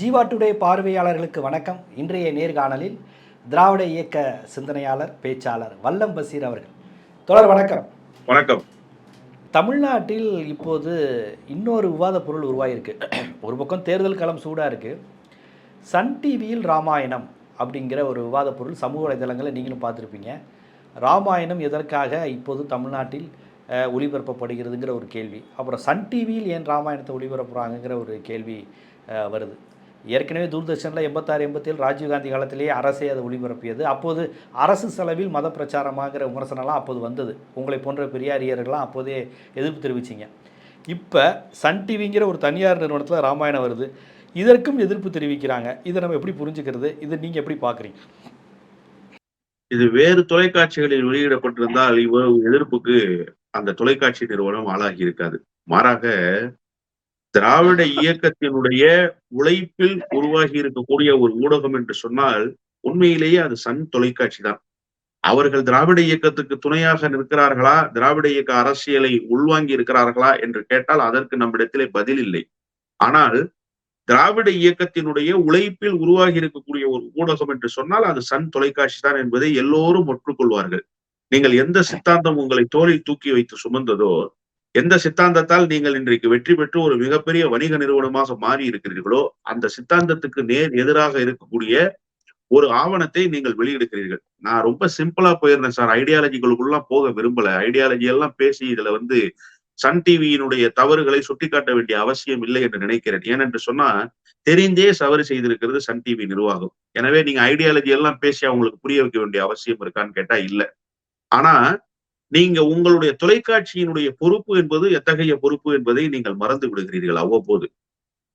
Jeeva today பார்வையாளர்களுக்கு வணக்கம். இன்றைய நேர்காணலில் திராவிட இயக்க சிந்தனையாளர் பேச்சாளர் வல்லம் பசீர் அவர்கள். தொடர் வணக்கம். வணக்கம். தமிழ்நாட்டில் இப்போது இன்னொரு விவாத பொருள் உருவாகியிருக்கு ஒரு பக்கம் தேர்தல் களம் சூடாக இருக்குது சன் டிவியில் ராமாயணம் அப்படிங்கிற ஒரு விவாத பொருள் சமூக வலைதளங்களில் நீங்களும் பார்த்துருப்பீங்க. ராமாயணம் எதற்காக இப்போது தமிழ்நாட்டில் ஒளிபரப்பப்படுகிறதுங்கிற ஒரு கேள்வி. அப்புறம் சன் டிவியில் ஏன் ராமாயணத்தை ஒளிபரப்புறாங்கங்கிற ஒரு கேள்வி வருது. ஏற்கனவே தூர்தர்ஷனில் எண்பத்தாறு எண்பத்தேழு ராஜீவ்காந்தி காலத்திலேயே அரசே அதை ஒளிபரப்பியது. அப்போது அரசு செலவில் மத பிரச்சாரமாகிற விமர்சனம்லாம் அப்போது வந்தது. உங்களை போன்ற பெரியாரியர்கள்லாம் அப்போதே எதிர்ப்பு தெரிவிச்சிங்க. இப்போ சன் டிவிங்கிற ஒரு தனியார் நிறுவனத்தில் ராமாயணம் வருது. இதற்கும் எதிர்ப்பு தெரிவிக்கிறாங்க. இதை நம்ம எப்படி புரிஞ்சுக்கிறது? இதை நீங்கள் எப்படி பார்க்குறீங்க இது வேறு தொலைக்காட்சிகளில் வெளியிடப்பட்டிருந்தால் இவ்வளவு எதிர்ப்புக்கு அந்த தொலைக்காட்சி நிறுவனம் ஆளாகி இருக்காது. மாறாக திராவிட இயக்கத்தினுடைய உழைப்பில் உருவாகி இருக்கக்கூடிய ஒரு ஊடகம் என்று சொன்னால் உண்மையிலேயே அது சன் தொலைக்காட்சி தான். அவர்கள் திராவிட இயக்கத்துக்கு துணையாக நிற்கிறார்களா? திராவிட இயக்க அரசியலை உள்வாங்கி இருக்கிறார்களா என்று கேட்டால் அதற்கு நம்மிடத்திலே பதில் இல்லை. ஆனால் திராவிட இயக்கத்தினுடைய உழைப்பில் உருவாகி இருக்கக்கூடிய ஒரு ஊடகம் என்று சொன்னால் அது சன் தொலைக்காட்சி தான் என்பதை எல்லோரும் ஒற்றுக்கொள்வார்கள். நீங்கள் எந்த சித்தாந்தம் உங்களை தோளில் தூக்கி வைத்து சுமந்ததோ எந்த சித்தாந்தத்தால் நீங்கள் இன்றைக்கு வெற்றி பெற்று ஒரு மிகப்பெரிய வணிக நிறுவனமாக மாறி இருக்கிறீர்களோ அந்த சித்தாந்தத்துக்கு நேர் எதிராக இருக்கக்கூடிய ஒரு ஆவணத்தை நீங்கள் வெளியிடுகிறீர்கள். நான் ரொம்ப சிம்பிளா போயிருந்தேன் சார். ஐடியாலஜிகளுக்குள்ள போக விரும்பல. ஐடியாலஜி எல்லாம் பேசி இதுல வந்து சன் டிவியினுடைய தவறுகளை சுட்டிக்காட்ட வேண்டிய அவசியம் இல்லை என்று நினைக்கிறேன். ஏனென்று சொன்னா தெரிந்தே தவறு செய்திருக்கிறது சன் டிவி நிர்வாகம். எனவே நீங்க ஐடியாலஜி எல்லாம் பேசி அவங்களுக்கு புரிய வைக்க வேண்டிய அவசியம் இருக்கான்னு கேட்டா இல்ல. ஆனா நீங்க உங்களுடைய தொலைக்காட்சியினுடைய பொறுப்பு என்பது எத்தகைய பொறுப்பு என்பதை நீங்கள் மறந்து விடுகிறீர்கள் அவ்வப்போது.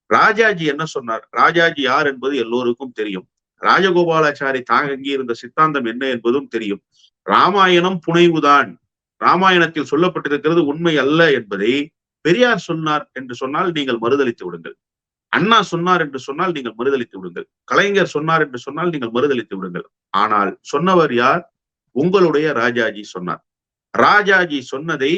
ராஜாஜி என்ன சொன்னார்? ராஜாஜி யார் என்பது எல்லோருக்கும் தெரியும். ராஜகோபாலாச்சாரி தாங்கி இருந்த சித்தாந்தம் என்ன என்பதும் தெரியும். ராமாயணம் புனைவுதான். ராமாயணத்தில் சொல்லப்பட்டிருக்கிறது உண்மை அல்ல என்பதை பெரியார் சொன்னார் என்று சொன்னால் நீங்கள் மறுதளித்து விடுங்கள். அண்ணா சொன்னார் என்று சொன்னால் நீங்கள் மறுதளித்து விடுங்கள். கலைஞர் சொன்னார் என்று சொன்னால் நீங்கள் மறுதளித்து விடுங்கள். ஆனால் சொன்னவர் யார்? உங்களுடைய ராஜாஜி சொன்னார். ராஜாஜி சொன்னதை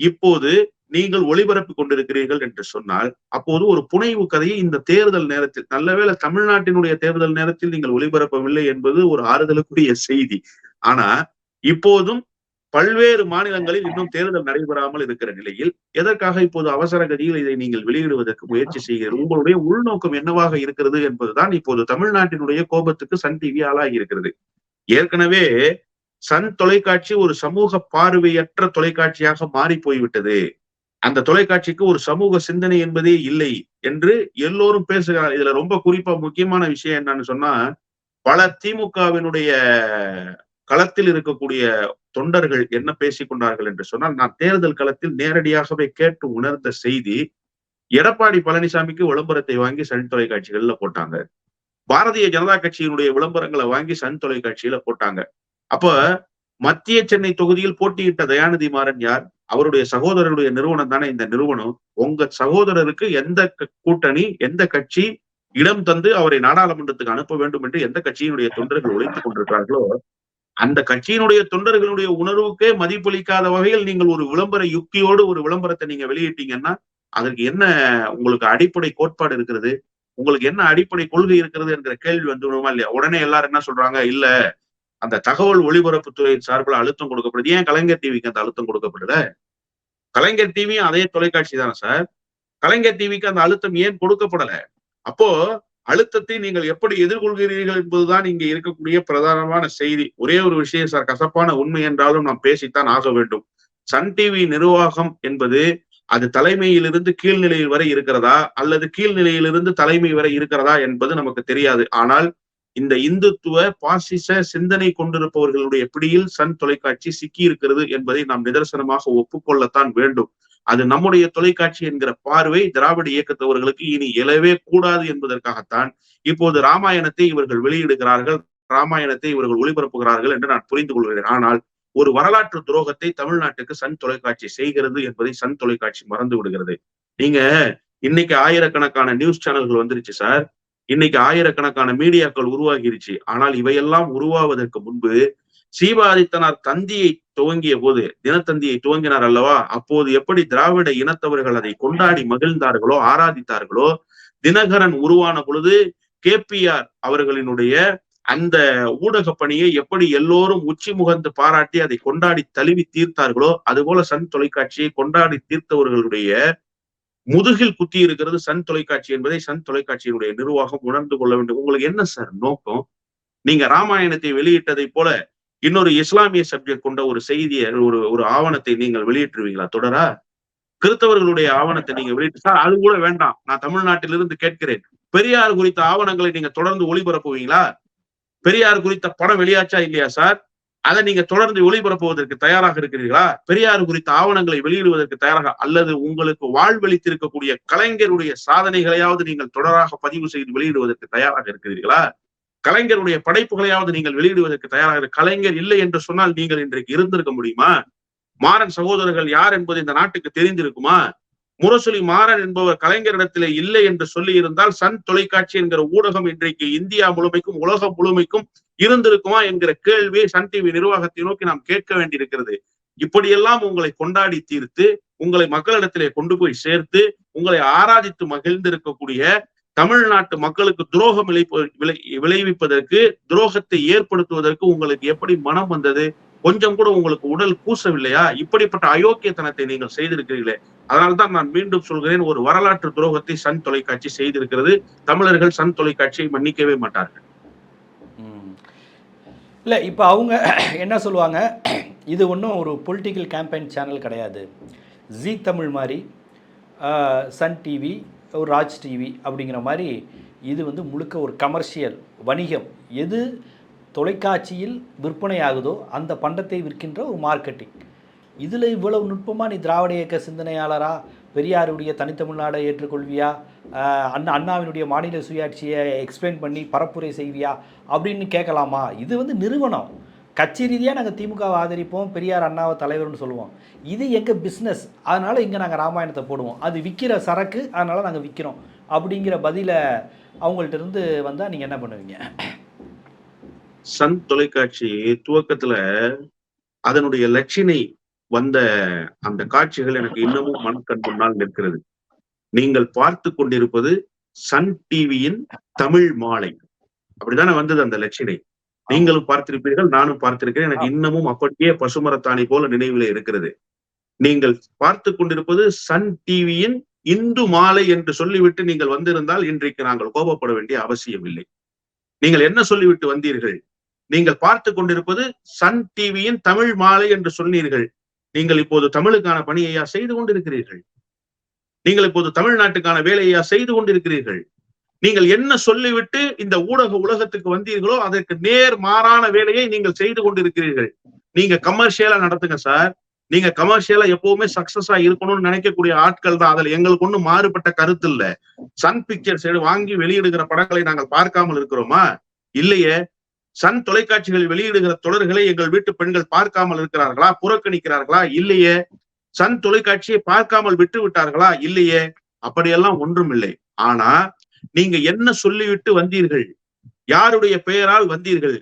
இப்போது நீங்கள் ஒளிபரப்பி கொண்டிருக்கிறீர்கள் என்று சொன்னால் அப்போது ஒரு புனைவு கதையை இந்த தேர்தல் நேரத்தில் நல்லவேளை தமிழ்நாட்டினுடைய தேர்தல் நேரத்தில் நீங்கள் ஒளிபரப்பவில்லை என்பது ஒரு ஆறுதலுக்குரிய செய்தி. ஆனா இப்போதும் பல்வேறு மாநிலங்களில் இன்னும் தேர்தல் நடைபெறாமல் இருக்கிற நிலையில் எதற்காக இப்போது அவசர கதியில் இதை நீங்கள் வெளியிடுவதற்கு முயற்சி செய்கிறீர்கள்? உங்களுடைய உள்நோக்கம் என்னவாக இருக்கிறது என்பதுதான் இப்போது தமிழ்நாட்டினுடைய கோபத்துக்கு சன் டிவி ஆளாகி இருக்கிறது ஏற்கனவே சன் தொலைக்காட்சி ஒரு சமூக பார்வையற்ற தொலைக்காட்சியாக மாறி போய்விட்டது. அந்த தொலைக்காட்சிக்கு ஒரு சமூக சிந்தனை என்பதே இல்லை என்று எல்லோரும் பேசுகிறார் இதுல ரொம்ப குறிப்பா முக்கியமான விஷயம் என்னன்னு சொன்னா பல திமுகவினுடைய களத்தில் இருக்கக்கூடிய தொண்டர்கள் என்ன பேசிக் கொண்டார்கள் என்று சொன்னால் நான் தேர்தல் களத்தில் நேரடியாகவே கேட்டு உணர்ந்த செய்தி எடப்பாடி பழனிசாமிக்கு விளம்பரத்தை வாங்கி சன் தொலைக்காட்சிகள்ல போட்டாங்க. பாரதிய ஜனதா கட்சியினுடைய விளம்பரங்களை வாங்கி சன் தொலைக்காட்சியில போட்டாங்க. அப்ப மத்திய சென்னை தொகுதியில் போட்டியிட்ட தயாநிதி மாறன் யார்? அவருடைய சகோதரருடைய நிறுவனம் தானே இந்த நிறுவனம். உங்க சகோதரருக்கு எந்த கூட்டணி எந்த கட்சி இடம் தந்து அவரை நாடாளுமன்றத்துக்கு அனுப்ப வேண்டும் என்று எந்த கட்சியினுடைய தொண்டர்கள் உழைத்துக் கொண்டிருக்கிறார்களோ அந்த கட்சியினுடைய தொண்டர்களுடைய உணர்வுக்கே மதிப்பளிக்காத வகையில் நீங்கள் ஒரு விளம்பர யுக்தியோடு ஒரு விளம்பரத்தை நீங்க வெளியிட்டீங்கன்னா அதற்கு என்ன உங்களுக்கு அடிப்படை கோட்பாடு இருக்கிறது? உங்களுக்கு என்ன அடிப்படை கொள்கை இருக்கிறது என்கிற கேள்வி வந்துவிடுமா இல்லையா? உடனே எல்லாரும் என்ன சொல்றாங்க? இல்ல அந்த தகவல் ஒளிபரப்புத்துறையின் சார்பில் அழுத்தம் கொடுக்கப்படுது. ஏன் கலைஞர் டிவிக்கு அந்த அழுத்தம் கொடுக்கப்படல? கலைஞர் டிவியும் அதே தொலைக்காட்சி தானே சார்? கலைஞர் டிவிக்கு அந்த அழுத்தம் ஏன் கொடுக்கப்படல? அப்போ அழுத்தத்தை நீங்கள் எப்படி எதிர்கொள்கிறீர்கள் என்பதுதான் இங்க இருக்கக்கூடிய பிரதானமான செய்தி. ஒரே ஒரு விஷயம் சார் கசப்பான உண்மை என்றாலும் நாம் பேசித்தான் ஆக வேண்டும். சன் டிவி நிர்வாகம் என்பது அது தலைமையிலிருந்து கீழ்நிலையில் வரை இருக்கிறதா? அல்லது கீழ்நிலையிலிருந்து தலைமை வரை இருக்கிறதா என்பது நமக்கு தெரியாது. ஆனால் இந்த இந்துத்துவ பாசிச சிந்தனை கொண்டிருப்பவர்களுடைய பிடியில் சன் தொலைக்காட்சி சிக்கி இருக்கிறது என்பதை நாம் நிதர்சனமாக ஒப்புக்கொள்ளத்தான் வேண்டும். அது நம்முடைய தொலைக்காட்சி என்கிற பார்வை திராவிட இயக்கத்தவர்களுக்கு இனி எழவே கூடாது என்பதற்காகத்தான் இப்போது ராமாயணத்தை இவர்கள் வெளியிடுகிறார்கள் ராமாயணத்தை இவர்கள் ஒளிபரப்புகிறார்கள் என்று நான் புரிந்து கொள்கிறேன். ஆனால் ஒரு வரலாற்று துரோகத்தை தமிழ்நாட்டுக்கு சன் தொலைக்காட்சி செய்கிறது என்பதை சன் தொலைக்காட்சி மறந்து விடுகிறது. நீங்க இன்னைக்கு ஆயிரக்கணக்கான நியூஸ் சேனல்கள் வந்துருச்சு சார். இன்னைக்கு ஆயிரக்கணக்கான மீடியாக்கள் உருவாகிருச்சு. ஆனால் இவையெல்லாம் உருவாவதற்கு முன்பு சீவாதித்தனார் தந்தியை துவங்கிய போது தினத்தந்தியை துவங்கினார் அல்லவா? அப்போது எப்படி திராவிட இனத்தவர்கள் அதை கொண்டாடி மகிழ்ந்தார்களோ ஆராதித்தார்களோ? தினகரன் உருவான பொழுது கே பி ஆர் அவர்களினுடைய அந்த ஊடக பணியை எப்படி எல்லோரும் உச்சி முகந்து பாராட்டி அதை கொண்டாடி தழுவி தீர்த்தார்களோ அதுபோல சன் தொலைக்காட்சியை கொண்டாடி தீர்த்தவர்களுடைய முதுகில் குத்தி இருக்கிறது சன் தொலைக்காட்சி என்பதை சன் தொலைக்காட்சியினுடைய நிர்வாகம் உணர்ந்து கொள்ள வேண்டும். உங்களுக்கு என்ன சார் நோக்கம்? நீங்க ராமாயணத்தை வெளியிட்டதை போல இன்னொரு இஸ்லாமிய சப்ஜெக்ட் கொண்ட ஒரு செய்தியை ஒரு ஒரு ஆவணத்தை நீங்கள் வெளியிட்டுருவீங்களா? தொடரா? கிறிஸ்தவர்களுடைய ஆவணத்தை நீங்க வெளியிட்டு சார் அது கூட வேண்டாம். நான் தமிழ்நாட்டிலிருந்து கேட்கிறேன். பெரியார் குறித்த ஆவணங்களை நீங்க தொடர்ந்து ஒளிபரப்புவீங்களா? பெரியார் குறித்த படம் வெளியாச்சா இல்லையா சார்? அதை நீங்க தொடர்ந்து ஒளிபரப்புவதற்கு தயாராக இருக்கிறீர்களா? பெரியார் குறித்த ஆவணங்களை வெளியிடுவதற்கு தயாராக அல்லது உங்களுக்கு வாழ்வளித்திருக்கக்கூடிய கலைஞருடைய சாதனைகளையாவது நீங்கள் தொடராக பதிவு செய்து வெளியிடுவதற்கு தயாராக இருக்கிறீர்களா? கலைஞருடைய படைப்புகளையாவது நீங்கள் வெளியிடுவதற்கு தயாராக கலைஞர் இல்லை என்று சொன்னால் நீங்கள் இன்றைக்கு இருந்திருக்க முடியுமா? மாறன் சகோதரர்கள் யார் என்பது இந்த நாட்டுக்கு தெரிந்திருக்குமா? முரசொலி மாறன் என்பவர் கலைஞரிடத்திலே இல்லை என்று சொல்லி இருந்தால் சன் தொலைக்காட்சி என்கிற ஊடகம் இன்றைக்கு இந்தியா முழுமைக்கும் உலகம் முழுமைக்கும் இருந்திருக்குமா என்கிற கேள்வியை சன் டிவி நிர்வாகத்தை நோக்கி நாம் கேட்க வேண்டியிருக்கிறது. இப்படியெல்லாம் உங்களை கொண்டாடி தீர்த்து உங்களை மக்களிடத்திலே கொண்டு போய் சேர்த்து உங்களை ஆராதித்து மகிழ்ந்திருக்கக்கூடிய தமிழ்நாட்டு மக்களுக்கு துரோகம் விளைவிப்பதற்கு துரோகத்தை ஏற்படுத்துவதற்கு உங்களுக்கு எப்படி மனம் வந்தது? கொஞ்சம் கூட உங்களுக்கு உடல் கூசவில்லையா? இப்படிப்பட்ட அயோக்கியத்தனத்தை நீங்கள் செய்திருக்கிறீர்களே. அதனால்தான் நான் மீண்டும் சொல்கிறேன் ஒரு வரலாற்று துரோகத்தை சன் தொலைக்காட்சி செய்திருக்கிறது. தமிழர்கள் சன் தொலைக்காட்சியை மன்னிக்கவே மாட்டார்கள். இல்லை இப்போ அவங்க என்ன சொல்லுவாங்க? இது ஒன்றும் ஒரு பொலிட்டிக்கல் கேம்பெயின் சேனல் கிடையாது. ஜி தமிழ் மாதிரி சன் டிவி ஒரு ராஜ் டிவி அப்படிங்கிற மாதிரி இது வந்து முழுக்க ஒரு கமர்ஷியல் வணிகம். எது தொலைக்காட்சியில் விற்பனை ஆகுதோ அந்த பண்டத்தை விற்கின்ற ஒரு மார்க்கெட்டிங் இதில் இவ்வளவு நுட்பமாக நீ திராவிட இயக்க சிந்தனையாளரா? பெரியாருடைய தனித்தமிழ்நாடை ஏற்றுக்கொள்வியா? அண்ணா அண்ணாவினுடைய மாநில சுயாட்சியை எக்ஸ்பிளைன் பண்ணி பரப்புரை செய்வியா? அப்படின்னு கேட்கலாமா? இது வந்து நிறுவனம். கட்சி ரீதியாக நாங்கள் திமுகவை ஆதரிப்போம் பெரியார் அண்ணாவை தலைவர்னு சொல்லுவோம். இது எங்கள் பிஸ்னஸ் அதனால் இங்கே நாங்கள் ராமாயணத்தை போடுவோம். அது விற்கிற சரக்கு அதனால் நாங்கள் விற்கிறோம் அப்படிங்கிற பதிலை அவங்கள்ட்ட இருந்து வந்தால் நீங்கள் என்ன பண்ணுவீங்க? சன் தொலைக்காட்சி துவக்கத்தில் அதனுடைய லட்சினை வந்த அந்த காட்சிகள் எனக்கு இன்னமும் மனக்கண் முன்னால் நிற்கிறது. நீங்கள் பார்த்து கொண்டிருப்பது சன் டிவியின் தமிழ் மாலை. அப்படித்தானே வந்தது அந்த லட்சினை. நீங்களும் பார்த்திருப்பீர்கள் நானும் பார்த்திருக்கிறேன். எனக்கு இன்னமும் அப்படியே பசுமரத்தாணி போல நினைவில் இருக்கிறது. நீங்கள் பார்த்து கொண்டிருப்பது சன் டிவியின் இந்து மாலை என்று சொல்லிவிட்டு நீங்கள் வந்திருந்தால் இன்றைக்கு நாங்கள் கோபப்பட வேண்டிய அவசியம் இல்லை. நீங்கள் என்ன சொல்லிவிட்டு வந்தீர்கள்? நீங்கள் பார்த்து கொண்டிருப்பது சன் டிவியின் தமிழ் மாலை என்று சொன்னீர்கள். நீங்கள் இப்போது தமிழுக்கான பணியையா செய்து கொண்டிருக்கிறீர்கள்? நீங்கள் இப்போது தமிழ்நாட்டுக்கான வேலையா செய்து கொண்டிருக்கிறீர்கள்? நீங்கள் என்ன சொல்லிவிட்டு இந்த ஊடக உலகத்துக்கு வந்தீர்களோ அதற்கு நேர் மாறான வேலையை நீங்கள் செய்து கொண்டிருக்கிறீர்கள். நீங்க கமர்ஷியலா நடத்துங்க சார். நீங்க கமர்ஷியலா எப்பவுமே சக்சஸா இருக்கணும்னு நினைக்கக்கூடிய ஆட்கள் தான். அதுல எங்களுக்கு ஒண்ணும் மாறுபட்ட கருத்து இல்ல. சன் பிக்சர்ஸ் வாங்கி வெளியிடுகிற படங்களை நாங்கள் பார்க்காமல் இருக்கிறோமா? இல்லையே. சன் தொலைக்காட்சிகள் வெளியிடுகிற தொடர்களை எங்கள் வீட்டு பெண்கள் பார்க்காமல் இருக்கிறார்களா? புறக்கணிக்கிறார்களா? இல்லையே. சன் தொலைக்காட்சியை பார்க்காமல் விட்டு விட்டார்களா? இல்லையே. அப்படியெல்லாம் ஒன்றும் இல்லை. ஆனா நீங்க என்ன சொல்லிவிட்டு வந்தீர்கள்? யாருடைய பெயரால் வந்தீர்கள்?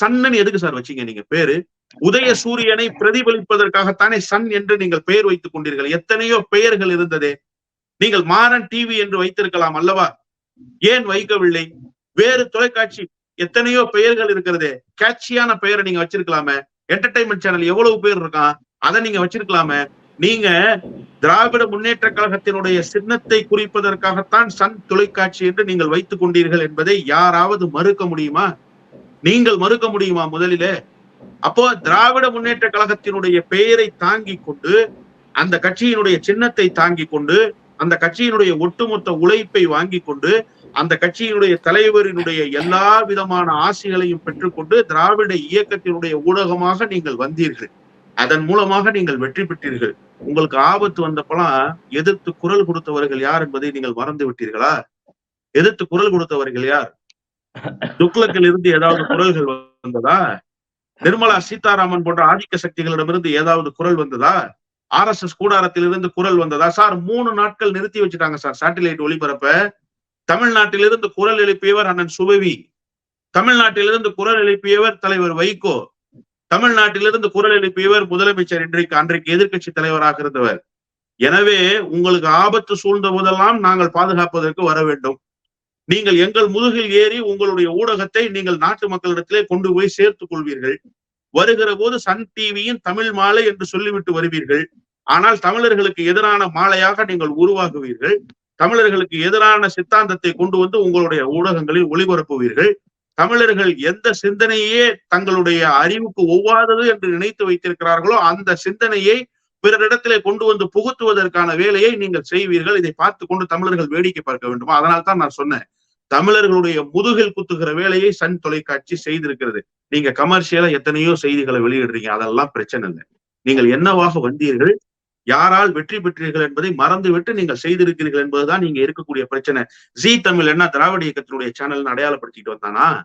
சன்னன் எதுக்கு சார் வச்சீங்க நீங்க? பேரு? உதய சூரியனை பிரதிபலிப்பதற்காகத்தானே சன் என்று நீங்கள் பெயர் வைத்துக் கொண்டீர்கள். எத்தனையோ பெயர்கள் இருந்ததே. நீங்கள் மாறன் டிவி என்று வைத்திருக்கலாம் அல்லவா? ஏன் வைக்கவில்லை? வேறு தொலைக்காட்சி எத்தனையோ பெயர்கள் இருக்கிறது. கேட்சியான பெயரை நீங்க வச்சிருக்கலாமே. என்டர்டைன்மெண்ட் சேனல் எவ்வளவு பேர் இருக்கான்? அதை நீங்க வச்சிருக்கலாமே. நீங்க திராவிட முன்னேற்ற கழகத்தினுடைய சின்னத்தை குறிப்பதற்காகத்தான் சன் தொலைக்காட்சி என்று நீங்கள் வைத்துக் கொண்டீர்கள் என்பதை யாராவது மறுக்க முடியுமா? நீங்கள் மறுக்க முடியுமா முதலிலே? அப்போ திராவிட முன்னேற்ற கழகத்தினுடைய பெயரை தாங்கி கொண்டு அந்த கட்சியினுடைய சின்னத்தை தாங்கி கொண்டு அந்த கட்சியினுடைய ஒட்டுமொத்த உழைப்பை வாங்கி கொண்டு அந்த கட்சியினுடைய தலைவரினுடைய எல்லா விதமான ஆசைகளையும் பெற்றுக்கொண்டு திராவிட இயக்கத்தினுடைய ஊடகமாக நீங்கள் வந்தீர்கள். அதன் மூலமாக நீங்கள் வெற்றி பெற்றீர்கள். உங்களுக்கு ஆபத்து வந்தப்பெல்லாம் எதிர்த்து குரல் கொடுத்தவர்கள் யார் என்பதை நீங்கள் மறந்து விட்டீர்களா? எதிர்த்து குரல் கொடுத்தவர்கள் யார்? துக்ளக்கில் இருந்து ஏதாவது குரல்கள் வந்ததா? நிர்மலா சீதாராமன் போன்ற ஆதிக்க சக்திகளிடமிருந்து ஏதாவது குரல் வந்ததா? ஆர் எஸ் எஸ் கூடாரத்திலிருந்து குரல் வந்ததா? சார் மூணு நாட்கள் நிறுத்தி வச்சுட்டாங்க சார். சேட்டலைட் ஒளிபரப்ப தமிழ்நாட்டிலிருந்து குரல் எழுப்பியவர் அண்ணன் சுபவி. தமிழ்நாட்டிலிருந்து குரல் எழுப்பியவர் தலைவர் வைகோ. தமிழ்நாட்டிலிருந்து குரல் எழுப்பியவர் முதலமைச்சர் இன்றைக்கு அன்றைக்கு எதிர்கட்சி தலைவராக இருந்தவர். எனவே உங்களுக்கு ஆபத்து சூழ்ந்த போதெல்லாம் நாங்கள் பாதுகாப்பதற்கு வர வேண்டும். நீங்கள் எங்கள் முதுகில் ஏறி உங்களுடைய ஊடகத்தை நீங்கள் நாட்டு மக்களிடத்திலே கொண்டு போய் சேர்த்துக் கொள்வீர்கள். வருகிற போது சன் டிவியின் தமிழ் மாலை என்று சொல்லிவிட்டு வருவீர்கள். ஆனால் தமிழர்களுக்கு எதிரான மாலையாக நீங்கள் உருவாகுவீர்கள். தமிழர்களுக்கு எதிரான சித்தாந்தத்தை கொண்டு வந்து உங்களுடைய ஊடகங்களில் ஒளிபரப்புவீர்கள். தமிழர்கள் எந்த சிந்தனையே தங்களுடைய அறிவுக்கு ஒவ்வாதது என்று நினைத்து வைத்திருக்கிறார்களோ அந்த சிந்தனையை பிறரிடத்திலே கொண்டு வந்து புகுத்துவதற்கான வேலையை நீங்கள் செய்வீர்கள். இதை பார்த்து கொண்டு தமிழர்கள் வேடிக்கை பார்க்க வேண்டுமா? அதனால் தான் நான் சொன்னேன். தமிழர்களுடைய முதுகில் குத்துகிற வேலையை சன் தொலைக்காட்சி செய்திருக்கிறது. நீங்க கமர்ஷியலா எத்தனையோ செய்திகளை வெளியிடுறீங்க. அதெல்லாம் பிரச்சனை இல்லை. நீங்கள் என்னவாக வந்தீர்கள்? யாரால் வெற்றி பெற்றீர்கள் என்பதை மறந்துவிட்டு நீங்கள் செய்திருக்கிறீர்கள் என்பதுதான் நீங்க இருக்கக்கூடிய பிரச்சனை. ஜி தமிழ் என்ன திராவிட இயக்கத்தினுடைய சேனல் அடையாளப்படுத்திட்டு வந்தானா?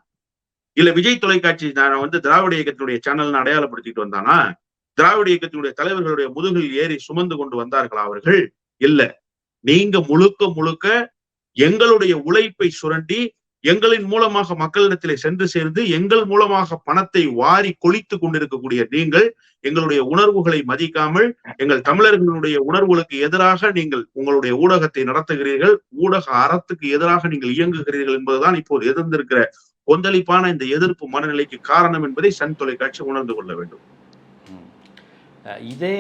இல்ல விஜய் தொலைக்காட்சி நான் வந்து திராவிட இயக்கத்தினுடைய சேனல் அடையாளப்படுத்திட்டு வந்தானா? திராவிட இயக்கத்தினுடைய தலைவர்களுடைய முதுகில் ஏறி சுமந்து கொண்டு வந்தார்களா அவர்கள்? இல்ல. நீங்க முழுக்க முழுக்க எங்களுடைய உழைப்பை சுரண்டி எங்களின் மூலமாக மக்களிடத்திலே சென்று சேர்ந்து எங்கள் மூலமாக பணத்தை வாரி கொளித்து கொண்டிருக்கக்கூடிய நீங்கள் எங்களுடைய உணர்வுகளை மதிக்காமல் எங்கள் தமிழர்களுடைய உணர்வுகளுக்கு எதிராக நீங்கள் உங்களுடைய ஊடகத்தை நடத்துகிறீர்கள் ஊடக அறத்துக்கு எதிராக நீங்கள் இயங்குகிறீர்கள் என்பதுதான் இப்போது எதிர்ந்திருக்கிற கொந்தளிப்பான இந்த எதிர்ப்பு மனநிலைக்கு காரணம் என்பதை சன் தொலைக்காட்சி உணர்ந்து கொள்ள வேண்டும். இதே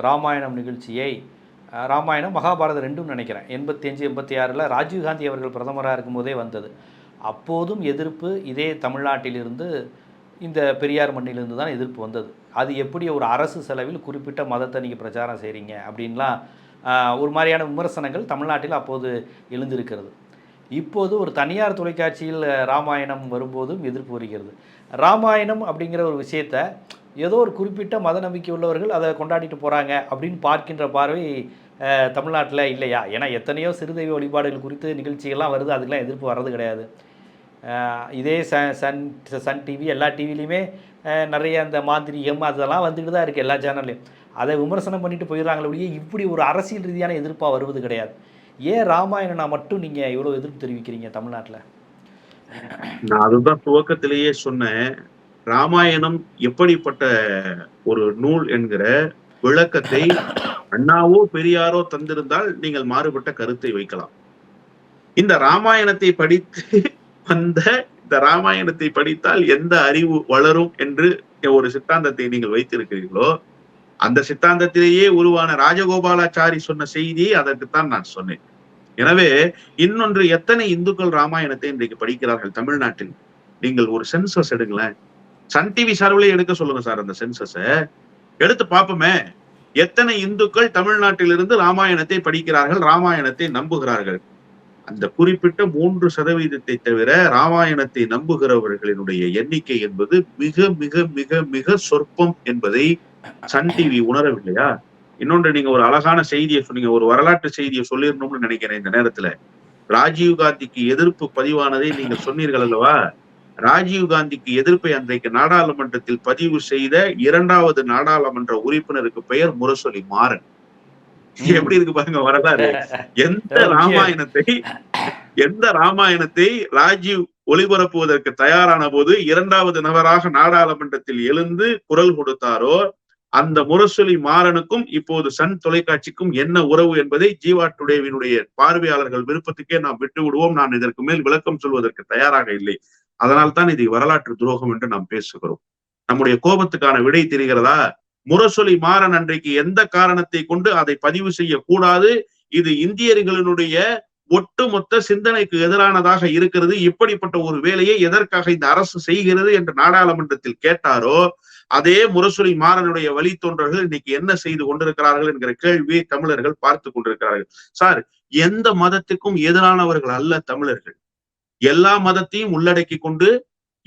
ராமாயணம் நிகழ்ச்சியை ராமாயணம் மகாபாரதம் ரெண்டும் நினைக்கிறேன். எண்பத்தி அஞ்சு எண்பத்தி ஆறில் ராஜீவ்காந்தி அவர்கள் பிரதமராக இருக்கும்போதே வந்தது. அப்போதும் எதிர்ப்பு இதே தமிழ்நாட்டிலிருந்து இந்த பெரியார் மண்ணிலிருந்து தான் எதிர்ப்பு வந்தது. அது எப்படி ஒரு அரசு செலவில் குறிப்பிட்ட மதத்தை நீங்கள் பிரச்சாரம் செய்கிறீங்க அப்படின்லாம் ஒரு மாதிரியான விமர்சனங்கள் தமிழ்நாட்டில் அப்போது எழுந்திருக்கிறது. இப்போது ஒரு தனியார் தொலைக்காட்சியில் ராமாயணம் வரும்போதும் எதிர்ப்பு வருகிறது. ராமாயணம் அப்படிங்கிற ஒரு விஷயத்த ஏதோ ஒரு குறிப்பிட்ட மத நம்பிக்கை உள்ளவர்கள் அதை கொண்டாடிட்டு போகிறாங்க அப்படின்னு பார்க்கின்ற பார்வை தமிழ்நாட்டில் இல்லையா? ஏன்னா எத்தனையோ சிறுதெய்வ வழிபாடுகள் குறித்து நிகழ்ச்சிகள்லாம் வருது. அதுக்கெலாம் எதிர்ப்பு வர்றது கிடையாது. இதே ச சன் சன் டிவி எல்லா டிவிலையுமே நிறைய அந்த மாந்திரிகம் அதெல்லாம் வந்துட்டு தான் இருக்குது எல்லா சேனல்லையும் அதை விமர்சனம் பண்ணிட்டு போயிடுறாங்களே ஒழிய இப்படி ஒரு அரசியல் ரீதியான எதிர்ப்பாக வருவது கிடையாது. ஏன் ராமாயணனா மட்டும் நீங்கள் இவ்வளோ எதிர்ப்பு தெரிவிக்கிறீங்க தமிழ்நாட்டில்? நான் அதுதான் துவக்கத்திலேயே சொன்னேன். ராமாயணம் எப்படிப்பட்ட ஒரு நூல் என்கிற விளக்கத்தை அண்ணாவோ பெரியாரோ தந்திருந்தால் நீங்கள் மாறுபட்ட கருத்தை வைக்கலாம். இந்த ராமாயணத்தை படித்து வந்த இந்த ராமாயணத்தை படித்தால் எந்த அறிவு வளரும் என்று ஒரு சித்தாந்தத்தை நீங்கள் வைத்திருக்கிறீர்களோ அந்த சித்தாந்தத்திலேயே உருவான ராஜகோபாலாச்சாரி சொன்ன செய்தியை அதற்குத்தான் நான் சொன்னேன். எனவே இன்னொன்று எத்தனை இந்துக்கள் ராமாயணத்தை இன்றைக்கு படிக்கிறார்கள் தமிழ்நாட்டில்? நீங்கள் ஒரு சென்சஸ் எடுங்களேன். சன் டிவி சார்பிலே எடுக்க சொல்லுங்க சார் அந்த சென்சஸ எடுத்து பார்ப்போமே. எத்தனை இந்துக்கள் தமிழ்நாட்டிலிருந்து ராமாயணத்தை படிக்கிறார்கள் ராமாயணத்தை நம்புகிறார்கள்? அந்த குறிப்பிட்ட மூன்று சதவீதத்தை தவிர ராமாயணத்தை நம்புகிறவர்களினுடைய எண்ணிக்கை என்பது மிக மிக மிக மிக சொற்பம் என்பதை சன் டிவி உணரவில்லையா? இன்னொன்று நீங்க ஒரு அழகான செய்தியை சொன்னீங்க ஒரு வரலாற்று செய்தியை சொல்லிடணும்னு நினைக்கிறேன் இந்த நேரத்துல. ராஜீவ் காந்திக்கு எதிர்ப்பு பதிவானதை நீங்க சொன்னீர்கள் அல்லவா? ராஜீவ் காந்திக்கு எதிர்ப்பை அன்றைக்கு நாடாளுமன்றத்தில் பதிவு செய்த இரண்டாவது நாடாளுமன்ற உறுப்பினருக்கு பெயர் முரசொலி மாறன். எப்படி இருக்கு பாருங்க வரலாறு. எந்த ராமாயணத்தை எந்த ராமாயணத்தை ராஜீவ் ஒளிபரப்புவதற்கு தயாரான போது இரண்டாவது நபராக நாடாளுமன்றத்தில் எழுந்து குரல் கொடுத்தாரோ அந்த முரசொலி மாறனுக்கும் இப்போது சன் தொலைக்காட்சிக்கும் என்ன உறவு என்பதை ஜீவா டுடேவினுடைய பார்வையாளர்கள் விருப்பத்துக்கே நாம் விட்டு விடுவோம் நான் இதற்கு மேல் விளக்கம் சொல்வதற்கு தயாராக இல்லை. அதனால் தான் இது வரலாற்று துரோகம் என்று நாம் பேசுகிறோம். நம்முடைய கோபத்துக்கான விடை தெரிகிறதா? முரசொலி மாறன் அன்றைக்கு எந்த காரணத்தை கொண்டு அதை பதிவு செய்யக்கூடாது? இது இந்தியர்களினுடைய ஒட்டுமொத்த சிந்தனைக்கு எதிரானதாக இருக்கிறது. இப்படிப்பட்ட ஒரு வேலையை எதற்காக இந்த அரசு செய்கிறது என்று நாடாளுமன்றத்தில் கேட்டாரோ அதே முரசொலி மாறனுடைய வழித்தோன்றர்கள் இன்னைக்கு என்ன செய்து கொண்டிருக்கிறார்கள் என்கிற கேள்வியை தமிழர்கள் பார்த்து கொண்டிருக்கிறார்கள். சார் எந்த மதத்துக்கும் எதிரானவர்கள் அல்ல தமிழர்கள். எல்லா மதத்தையும் உள்ளடக்கி கொண்டு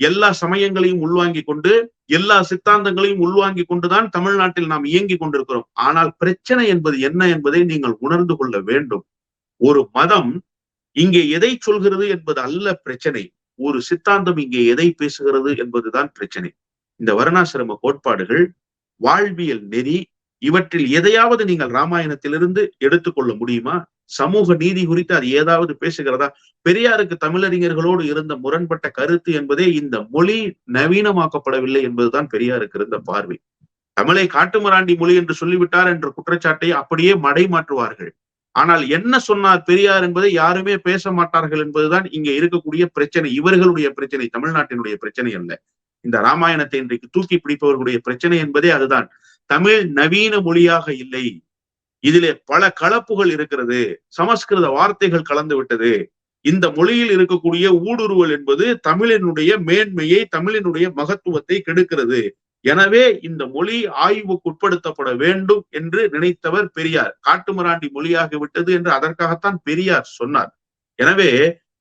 எல்லா சமயங்களையும் உள்வாங்கி கொண்டு எல்லா சித்தாந்தங்களையும் உள்வாங்கி கொண்டுதான் தமிழ்நாட்டில் நாம் இயங்கி கொண்டிருக்கிறோம். ஆனால் பிரச்சனை என்பது என்ன என்பதை நீங்கள் உணர்ந்து கொள்ள வேண்டும். ஒரு மதம் இங்கே எதை சொல்கிறது என்பது அல்ல பிரச்சனை. ஒரு சித்தாந்தம் இங்கே எதை பேசுகிறது என்பதுதான் பிரச்சனை. இந்த வருணாசிரம கோட்பாடுகள் வாழ்வியல் நெறி இவற்றில் எதையாவது நீங்கள் ராமாயணத்திலிருந்து எடுத்துக்கொள்ள முடியுமா? சமூக நீதி குறித்து அது ஏதாவது பேசுகிறதா? பெரியாருக்கு தமிழறிஞர்களோடு இருந்த முரண்பட்ட கருத்து என்பதே இந்த மொழி நவீனமாக்கப்படவில்லை என்பதுதான் பெரியாருக்கு இருந்த பார்வை. தமிழை காட்டுமராண்டி மொழி என்று சொல்லிவிட்டார் என்ற குற்றச்சாட்டை அப்படியே மடை மாற்றுவார்கள். ஆனால் என்ன சொன்னார் பெரியார் என்பதை யாருமே பேச மாட்டார்கள் என்பதுதான் இங்க இருக்கக்கூடிய பிரச்சனை. இவர்களுடைய பிரச்சனை தமிழ்நாட்டினுடைய பிரச்சனை அல்ல. இந்த ராமாயணத்தை இன்றைக்கு தூக்கி பிடிப்பவர்களுடைய பிரச்சனை என்பதே அதுதான். தமிழ் நவீன மொழியாக இல்லை. இதிலே பல கலப்புகள் இருக்கிறது. சமஸ்கிருத வார்த்தைகள் கலந்து விட்டது. இந்த மொழியில் இருக்கக்கூடிய ஊடுருவல் என்பது தமிழினுடைய மேன்மையை தமிழினுடைய மகத்துவத்தை கெடுக்கிறது. எனவே இந்த மொழி ஆய்வுக்குட்படுத்தப்பட வேண்டும் என்று நினைத்தவர் பெரியார். காட்டுமிராண்டி மொழியாகிவிட்டது என்று அதற்காகத்தான் பெரியார் சொன்னார். எனவே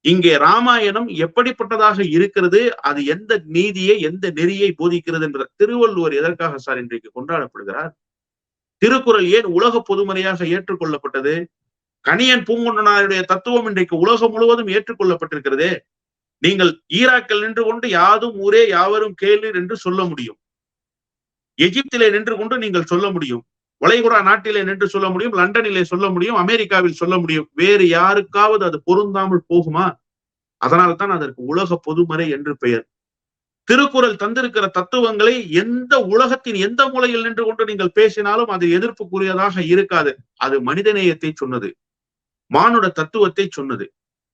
இங்கே ராமாயணம் எப்படிப்பட்டதாக இருக்கிறது அது எந்த நீதியை எந்த நெறியை போதிக்கிறது என்ற திருவள்ளுவர் எதற்காக சார் இன்றைக்கு கொண்டாடப்படுகிறார்? திருக்குறள் ஏன் உலக பொதுமறையாக ஏற்றுக்கொள்ளப்பட்டது? கணியன் பூங்குன்றனாருடைய தத்துவம் இன்றைக்கு உலகம் முழுவதும் ஏற்றுக்கொள்ளப்பட்டிருக்கிறதே. நீங்கள் ஈராக்கில் நின்று கொண்டு யாதும் ஊரே யாவரும் கேளீர் என்று சொல்ல முடியும். எகிப்திலே நின்று கொண்டு நீங்கள் சொல்ல முடியும். வளைகுடா நாட்டிலே நின்று சொல்ல முடியும். லண்டனிலே சொல்ல முடியும். அமெரிக்காவில் சொல்ல முடியும். வேறு யாருக்காவது அது பொருந்தாமல் போகுமா? அதனால்தான் அதற்கு உலக பொதுமறை என்று பெயர். திருக்குறள் தந்திருக்கிற தத்துவங்களை எந்த உலகத்தின் எந்த மூலையில் நின்று கொண்டு நீங்கள் பேசினாலும் அது எதிர்ப்புக்குரியதாக இருக்காது. அது மனிதநேயத்தை சொன்னது. மானுட தத்துவத்தை சொன்னது.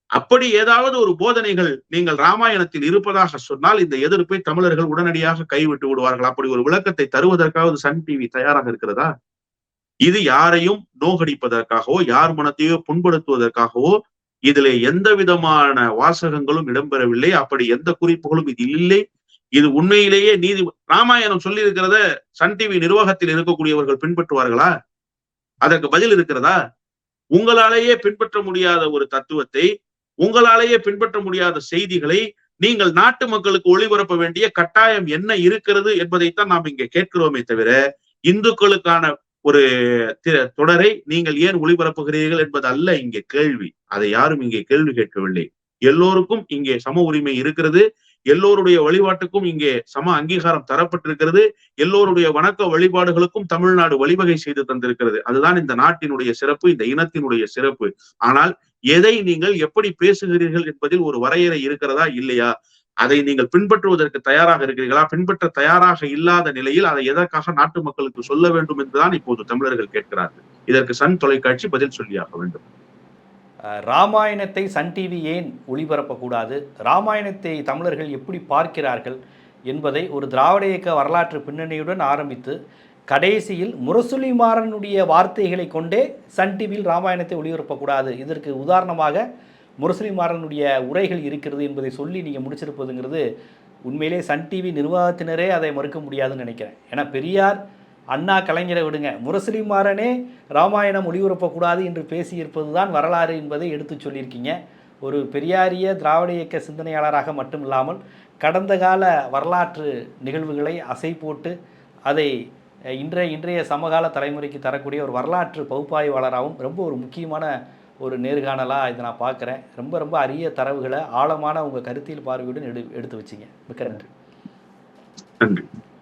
அப்படி ஏதாவது ஒரு போதனைகள் நீங்கள் ராமாயணத்தில் இருப்பதாக சொன்னால் இந்த எதிர்ப்பை தமிழர்கள் உடனடியாக கைவிட்டு விடுவார்கள். அப்படி ஒரு விளக்கத்தை தருவதற்காவது சன் டிவி தயாராக இருக்கிறதா? இது யாரையும் நோகடிப்பதற்காகவோ யார் மனத்தையோ புண்படுத்துவதற்காகவோ இதிலே எந்த விதமான வாசகங்களும் இடம்பெறவில்லை. அப்படி எந்த குறிப்புகளும் இதில் இல்லை. இது உண்மையிலேயே நீதி ராமாயணம் சொல்லி இருக்கிறத சன் டிவி நிர்வாகத்தில் இருக்கக்கூடியவர்கள் பின்பற்றுவார்களா? அதற்கு பதில் இருக்கிறதா? உங்களாலேயே பின்பற்ற முடியாத ஒரு தத்துவத்தை உங்களாலேயே பின்பற்ற முடியாத செய்திகளை நீங்கள் நாட்டு மக்களுக்கு ஒளிபரப்ப வேண்டிய கட்டாயம் என்ன இருக்கிறது என்பதைத்தான் நாம் இங்கே கேட்கிறோமே தவிர இந்துக்களுக்கான ஒரு தொடரை நீங்கள் ஏன் ஒளிபரப்புகிறீர்கள் என்பது அல்ல இங்கே கேள்வி. அதை யாரும் இங்கே கேள்வி கேட்கவில்லை. எல்லோருக்கும் இங்கே சம உரிமை இருக்கிறது. எல்லோருடைய வழிபாட்டுக்கும் இங்கே சம அங்கீகாரம் தரப்பட்டிருக்கிறது. எல்லோருடைய வணக்க வழிபாடுகளுக்கும் தமிழ்நாடு வழிவகை செய்து தந்திருக்கிறது. அதுதான் இந்த நாட்டினுடைய சிறப்பு இந்த இனத்தினுடைய சிறப்பு. ஆனால் எதை நீங்கள் எப்படி பேசுகிறீர்கள் என்பதில் ஒரு வரையறை இருக்கிறதா இல்லையா? அதை நீங்கள் பின்பற்றுவதற்கு தயாராக இருக்கிறீர்களா? பின்பற்ற தயாராக இல்லாத நிலையில் அதை எதற்காக நாட்டு மக்களுக்கு சொல்ல வேண்டும் என்றுதான் இப்போது தமிழர்கள் கேட்கிறார்கள். இதற்கு சன் தொலைக்காட்சி பதில் சொல்லியாக வேண்டும். ராமாயணத்தை சன் டிவி ஏன் ஒளிபரப்பக்கூடாது ராமாயணத்தை தமிழர்கள் எப்படி பார்க்கிறார்கள் என்பதை ஒரு திராவிட இயக்க வரலாற்று பின்னணியுடன் ஆரம்பித்து கடைசியில் முரசொலிமாறனுடைய வார்த்தைகளை கொண்டே சன் டிவியில் ராமாயணத்தை ஒளிபரப்பக்கூடாது இதற்கு உதாரணமாக முரசொலிமாறனுடைய உரைகள் இருக்கிறது என்பதை சொல்லி நீங்கள் முடிச்சிருப்பதுங்கிறது உண்மையிலே சன் டிவி நிர்வாகத்தினரே அதை மறுக்க முடியாதுன்னு நினைக்கிறேன். ஏன்னா பெரியார் அண்ணா கலைஞரை விடுங்க. முரசொலிமாறனே ராமாயணம் ஒளிபரப்பக்கூடாது என்று பேசியிருப்பது தான் வரலாறு என்பதை எடுத்து சொல்லியிருக்கீங்க. ஒரு பெரியாரிய திராவிட இயக்க சிந்தனையாளராக மட்டும் இல்லாமல் கடந்த கால வரலாற்று நிகழ்வுகளை அசை போட்டு அதை இன்றைய இன்றைய சமகால தலைமுறைக்கு தரக்கூடிய ஒரு வரலாற்று பகுப்பாய்வாளராகவும் ரொம்ப ஒரு முக்கியமான ஒரு நேர்காணலாக இதை நான் பார்க்குறேன். ரொம்ப ரொம்ப அரிய தரவுகளை ஆழமான உங்கள் கருத்தியல் பார்வையுடன் எடு எடுத்து வச்சிங்க. மிக்க நன்றி. நன்றி.